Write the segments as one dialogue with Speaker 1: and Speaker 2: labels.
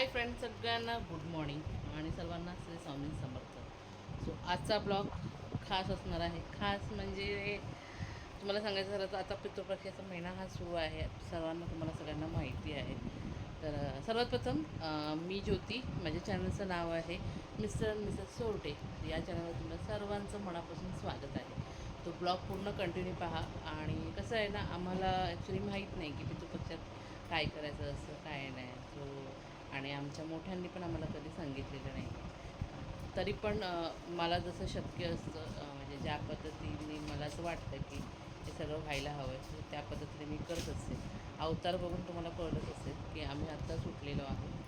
Speaker 1: हाय friend सगळ्यांना good morning आणि सर्वांना श्री स्वामी समर्थ. सो आजचा ब्लॉग खास असणार आहे. खास म्हणजे तुम्हाला सांगायचं झालं तर आता पितृपक्षाचा महिना हा सुरू आहे. सर्वांना तुम्हाला सगळ्यांना माहिती आहे. तर सर्वात प्रथम मी ज्योती. माझ्या चॅनलचं नाव आहे मिस्टर मिसेस सोरटे. या चॅनलवर तुम्हाला सर्वांचं मनापासून स्वागत आहे. तो ब्लॉग पूर्ण कंटिन्यू पहा. आणि कसं आहे ना आम्हाला ॲक्च्युली माहीत नाही की पितृपक्षात काय करायचं असं काय नाही. सो आणि आमच्या मोठ्यांनी पण आम्हाला कधी सांगितलेलं नाही. तरी पण मला जसं शक्य असतं म्हणजे ज्या पद्धतीने मला असं वाटतं की हे सगळं व्हायला हवं आहे त्या पद्धतीने मी करत असते. अवतार बघून तुम्हाला कळत असेल की आम्ही आत्ता सुटलेलो आहोत.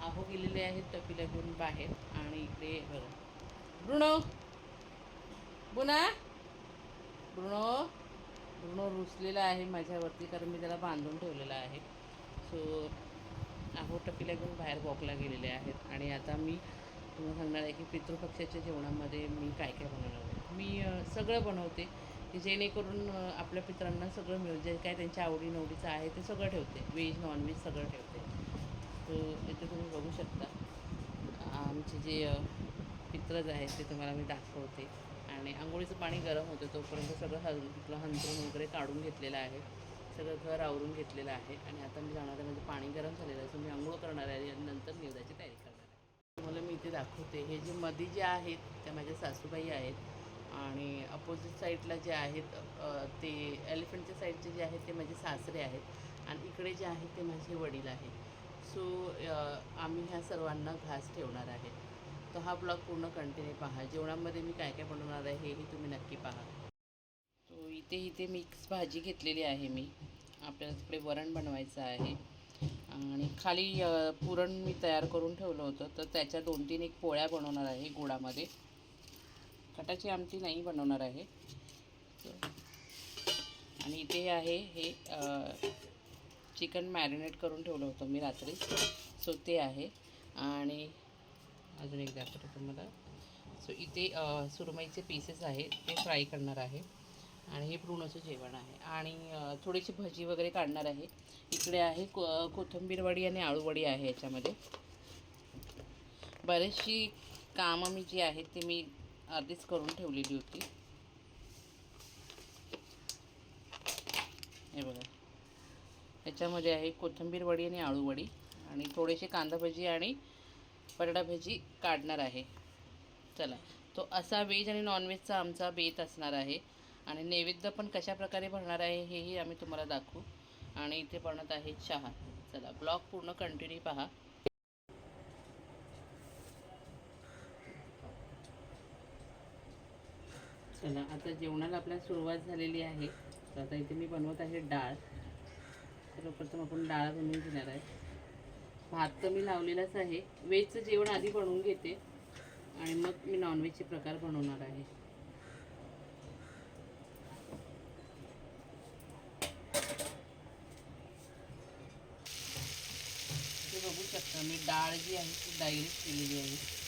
Speaker 1: आहो गेलेले आहेत टपीला घेऊन बाहेर आणि इकडे बघा. ब्रुणो बुना! ब्रुणो ब्रुणो रुसलेला आहे माझ्यावरती कारण मी त्याला बांधून ठेवलेला आहे. सो आहो घेऊन बाहेर वॉकला गेलेले आहेत. आणि आता मी तुम्हाला सांगणार आहे की पितृपक्षाच्या जेवणामध्ये मी काय काय बनवणार आहे. मी सगळं बनवते की जेणेकरून आपल्या पित्रांना सगळं मिळेल जे काय त्यांच्या आवडीनवडीचं आहे ते सगळं ठेवते. व्हेज नॉनव्हेज सगळं ठेवते. सो इथे तुम्ही बघू शकता. आमचे जे पित्रज आहेत ते तुम्हाला मी दाखवते. आणि आंघोळीचं पाणी गरम होतं तोपर्यंत सगळं हल आपलं हंतरून वगैरे काढून घेतलेलं आहे. सगळं घर आवरून घेतलेलं आहे आणि आता मी जाणार आहे म्हणजे पाणी गरम झालेलं आहे सो मी आंघोळ करणार आहे आणि नंतर निवदाची तयारी करणार आहे. तुम्हाला मी इथे दाखवते हे जे मध्ये जे आहेत त्या माझ्या सासूबाई आहेत आणि अपोजिट साईडला जे आहेत ते एलिफंटच्या साईडचे जे आहेत ते माझे सासरे आहेत आणि इकडे जे आहेत ते माझे वडील आहेत. सो आम्ही ह्या सर्वांना घास ठेवणार आहे. तर हा ब्लॉग पूर्ण कंटिन्यू पहा. जेवणामध्ये मी काय काय बनवणार आहे हेही तुम्ही नक्की पहा. सो इथे इथे मिक्स भाजी घेतलेली आहे मी. आपल्याला तिकडे वरण बनवायचं आहे. आणि खाली पुरण मी तयार करून ठेवलं होतं. तर त्याच्या दोन तीन एक पोळ्या बनवणार आहे गुळामध्ये कटाची आमटी नाही बनवणार आहे. आणि इथे आहे हे चिकन मॅरिनेट करून ठेवलं होतं मी रात्री. सो ते आहे. आणि अजून एक दाखवतो तुम्हाला. सो इथे सुरमईचे पीसेस आहेत. ते फ्राय करणार आहे. आणि हे प्रूणचं जेवण आहे. आणि थोडीशी भजी वगैरे काढणार आहे. इकडे आहे को कोथंबीरवडी आणि आळूवडी आहे याच्यामध्ये. बरीचशी कामं मी जी आहेत ती मी आधीच करून ठेवलेली होती. हे बघा. याच्यामध्ये आहे कोथिंबीर वडी आणि आळूवडी आणि थोडेसे कांदा भजी आणि बटाटा भजी काढणार आहे. चला. तो असा व्हेज आणि नॉनव्हेजचा आमचा बेत असणार आहे. आणि नैवेद्य पण कशाप्रकारे भरणार आहे हेही आम्ही तुम्हाला दाखवू. आणि इथे बनत आहे चहा. चला ब्लॉग पूर्ण कंटिन्यू पहा. चला आता जेवणाला आपल्या सुरुवात झालेली आहे. तर आता इथे मी बनवत आहे डाळ. सर्वप्रथम आपण डाळ बनवून घेणार आहे. भात तर मी लावलेलाच आहे. व्हेजचं जेवण आधी बनवून घेते. आणि मग मी नॉनव्हेजचे प्रकार बनवणार आहे. शकता मी डाळ जी आहे ती डायरेक्ट केलेली आहे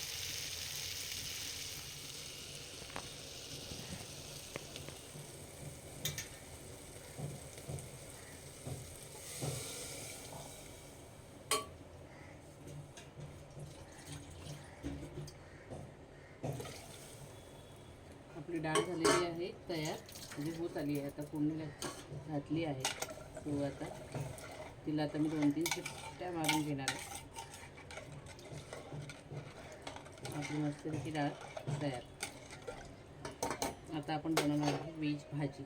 Speaker 1: आपली डाळ झालेली आहे, तयार. म्हणजे होत आली आहे. आता फोडणीला घातली आहे. सो आता तिला आता मी दोन तीन शिट्ट्या मारून घेणार आहे. आपली मस्तपैकी डाळ तयार. आता आपण बनवणार आहे वेज भाजी.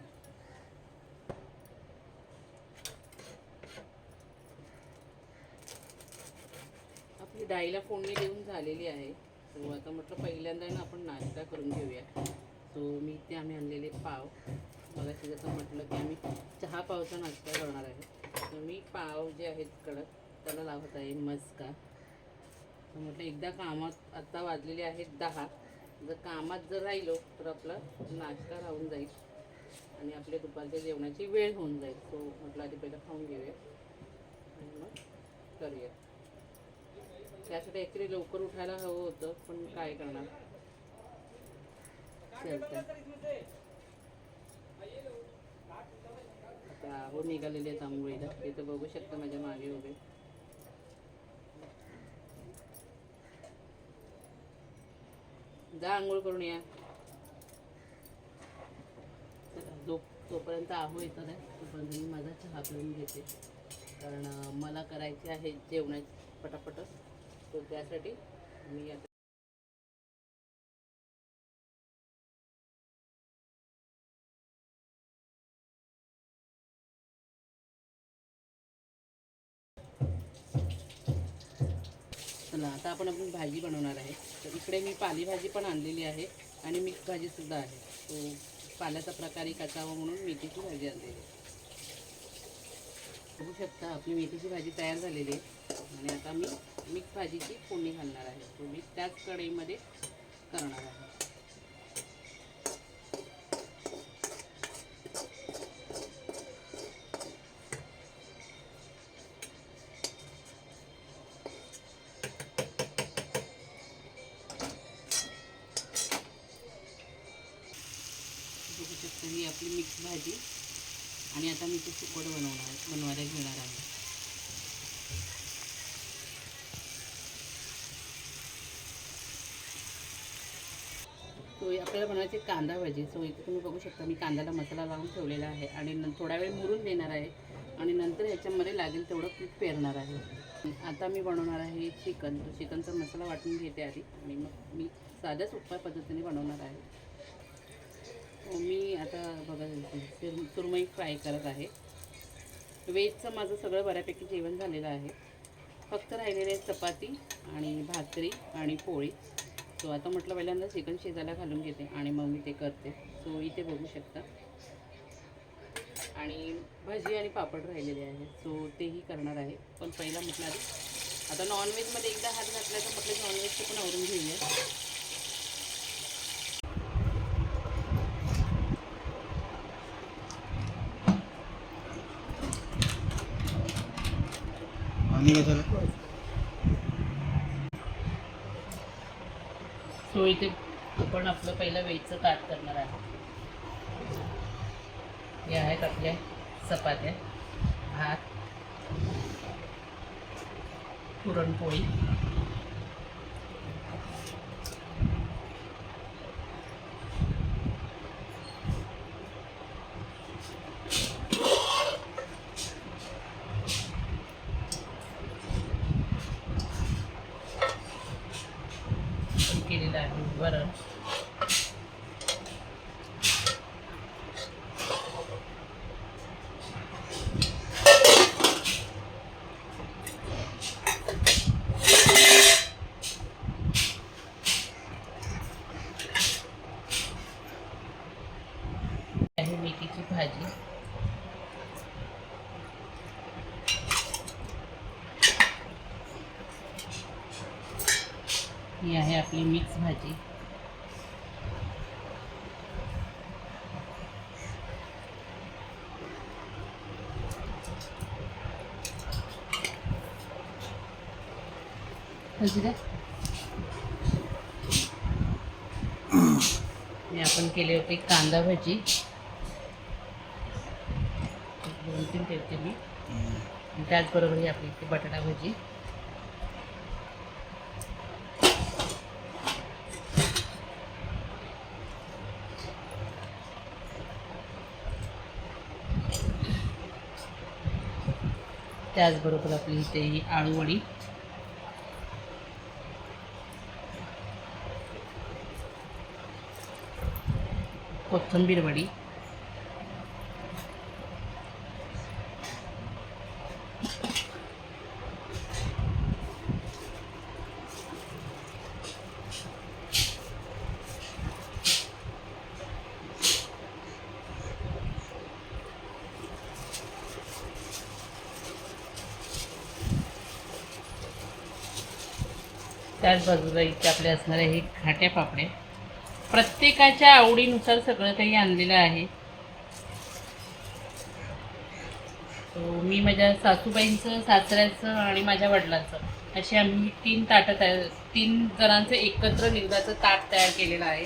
Speaker 1: आपली डाळीला फोडणी देऊन झालेली आहे. सो आता म्हटलं पहिल्यांदा ना आपण नाश्ता करून घेऊया. सो मी ते आम्ही आणलेले पाव. मला जसं म्हटलं की आम्ही चहा पावचा नाश्ता करणार आहे. तर मी पाव जे आहेत कडक त्याला लावत आहे मस्का. म्हटलं एकदा कामात आत्ता वाजलेले आहेत दहा. जर कामात जर राहिलो तर आपला नाश्ता राहून जाईल. आणि आपल्या दुपारच्या जेवणाची वेळ होऊन जाईल. सो म्हटलं आधी पहिलं खाऊन घेऊया. आणि मग करूया. त्यासाठी ॲक्च्युली लवकर उठायला हवं होतं पण काय करणार? आता हो निघालेले आहेत आंघोळीला. ते तर बघू शकता माझ्या मागे वगैरे जा आंघोळ करून या. जो तोपर्यंत आहो येतात तोपर्यंत मी माझा चहा पिऊन घेते. कारण मला करायचे आहे जेवणाची पटापट तो त्यासाठी मी चला आता आपण आपण भाजी बनवणार आहे. तर इकडे मी पालेभाजी पण आणलेली आहे आणि मिक्स भाजीसुद्धा आहे. तो पाल्याचा प्रकार एक असावा म्हणून मेथीची भाजी आणलेली आहे. बघू शकता आपली मेथीची भाजी तयार झालेली आहे. आणि आता मी मिक्स भाजीची फोडणी घालणार आहे. तो मी त्याच कढईमध्ये करणार आहे. होती आणि आता मी ते सुकट बनवणार बनवायला घेणार आहे. सो आपल्याला बनवायची कांदा भाजी सो इथे तुम्ही बघू शकता मी कांद्याला मसाला लावून ठेवलेला आहे आणि थोडा वेळ मुरून देणार आहे. आणि नंतर ह्याच्यामध्ये लागेल तेवढं पीठ पेरणार आहे. आता मी बनवणार आहे चिकन. तो चिकनचा मसाला वाटून घेते आधी. आणि मग मी साध्याच सोप्या पद्धतीने बनवणार आहे. हो, मी आता बघा सुर सुरमई फ्राय करत आहे. व्हेजचं माझं सगळं बऱ्यापैकी जेवण झालेलं आहे. फक्त राहिलेले चपाती आणि भाकरी आणि पोळी. सो आता म्हटलं पहिल्यांदा चिकन शिजायला घालून घेते आणि मग मी ते करते. सो इथे बघू शकता. आणि भाजी आणि पापड राहिलेले आहे सो तेही करणार आहे. पण पहिला म्हटलं आता नॉनव्हेजमध्ये एकदा हात घातला तर म्हटलं नॉनव्हेजचं पण आवरून घेऊया.
Speaker 2: ठीक आहे चला
Speaker 1: सो इथे आपण आपलं पहिलं वेजचं ताट करणार आहे हे आहेत आपल्या चपात्या भात पुरणपोळी पण केलेलं आहे वरण आहे मेथीची भाजी. ही आहे आपली मिक्स भाजी. आपण केले होते कांदा भाजी. तीन ठेवते मी. त्याचबरोबर ही आपली इथे बटाटा भाजी. त्याचबरोबर आपली इथे ही आळूवडी कोथिंबीर वडी. त्याच बाजूला इथे आपले असणारे हे घाट्या पापड्या. प्रत्येकाच्या आवडीनुसार सगळं काही आणलेलं आहे. तो मी माझ्या सासूबाईंचं सासऱ्याचं आणि माझ्या वडिलांचं अशी आम्ही तीन ताटं तयार तीन जणांचं एकत्र निवदाचं ताट तयार केलेलं आहे.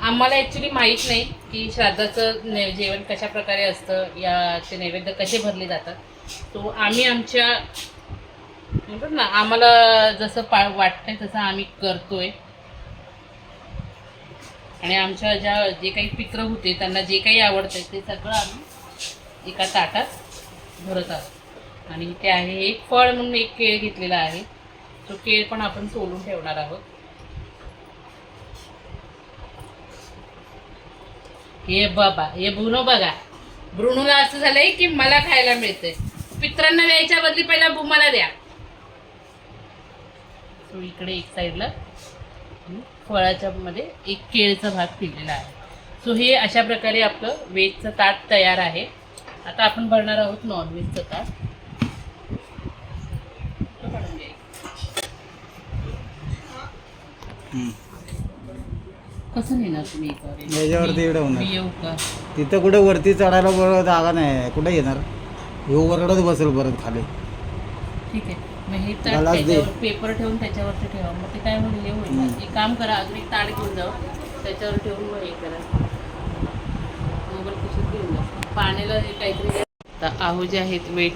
Speaker 1: आम्हाला ॲक्च्युली माहीत नाही की श्राद्धाचं ने जेवण कशा प्रकारे असतं याचे नैवेद्य कसे भरले जातात. तो आम्ही आमच्या म्हणतात ना आम्हाला जसं पा वाटतंय तसं आम्ही करतोय. आणि आमच्या ज्या जे काही पित्र होते त्यांना जे काही आवडतंय ते सगळं आम्ही एका ताटात भरत आहोत. आणि ते आहे एक फळ म्हणून एक केळ घेतलेला आहे. तो केळ पण आपण सोलून ठेवणार आहोत. हे बाबा हे ब्रुनो बघा. ब्रुनोला असं झालंय की मला खायला मिळतंय. पित्रांना द्यायच्या बदली पहिला बुमाला द्या. तो इकडे एक साईडला हं, फळाच्या मध्ये एक केळचा भाग पिलेला आहे. सो हे अशा प्रकारे आपलं व्हेजचं ताट तयार आहे. आता आपण भरणार आहोत नॉनव्हेजचं ताट. कसं नेणार तुम्ही?
Speaker 2: याच्यावरती एवढं होणार. तिथं कुठे वरती चढायला बरोबर जागा नाही. कुठे येणार? ह्यो वरडत बसेल परत खाली.
Speaker 1: ठीक आहे. मग हे ताट
Speaker 2: दे.
Speaker 1: त्याच्यावर पेपर ठेवून त्याच्यावरती ठेवा मग ते काय होईल हे होईल ना.
Speaker 2: हम्म.
Speaker 1: एक काम करा अजून एक ताट घेऊन जाऊ त्याच्यावर ठेवून मग हे करा मोबाईल कशात घेऊन जा पाण्याला हे काहीतरी द्या. तर आहू जे आहेत वेट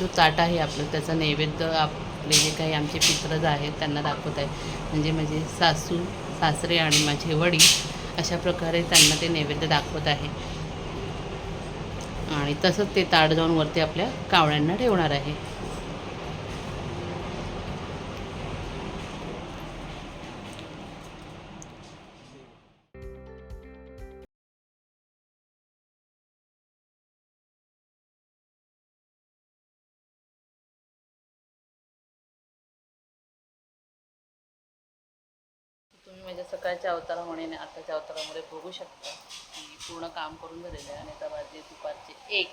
Speaker 1: जो ताट आहे आपलं त्याचा नैवेद्य आपले जे काही आमचे पित्रज आहेत त्यांना दाखवत आहे म्हणजे माझे सासू सासरे आणि माझे वडील अशा प्रकारे त्यांना ते नैवेद्य दाखवत आहे आणि तसंच ते ताट जाऊन वरती आपल्या कावळ्यांना ठेवणार आहे तुम्ही माझ्या सकाळच्या अवतारामुळे आणि आताच्या अवतारामुळे बघू शकता. की पूर्ण काम करून झालेलं आहे. आणि आता वाजले दुपारचे एक.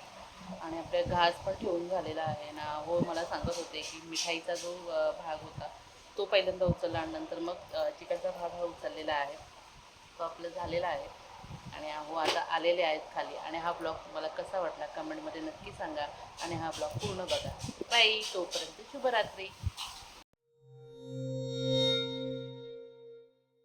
Speaker 1: आणि आपल्या घास पण ठेवून झालेला आहे ना. हो मला सांगत होते की मिठाईचा जो भाग होता तो पहिल्यांदा उचलला आणि नंतर मग चिकनचा भाग हा उचललेला आहे. तो आपलं झालेला आहे. आणि हो आता आलेले आहेत खाली. आणि हा ब्लॉग तुम्हाला कसा वाटला? कमेंटमध्ये नक्की सांगा. आणि हा ब्लॉग पूर्ण बघा. बाई तोपर्यंत शुभरात्री.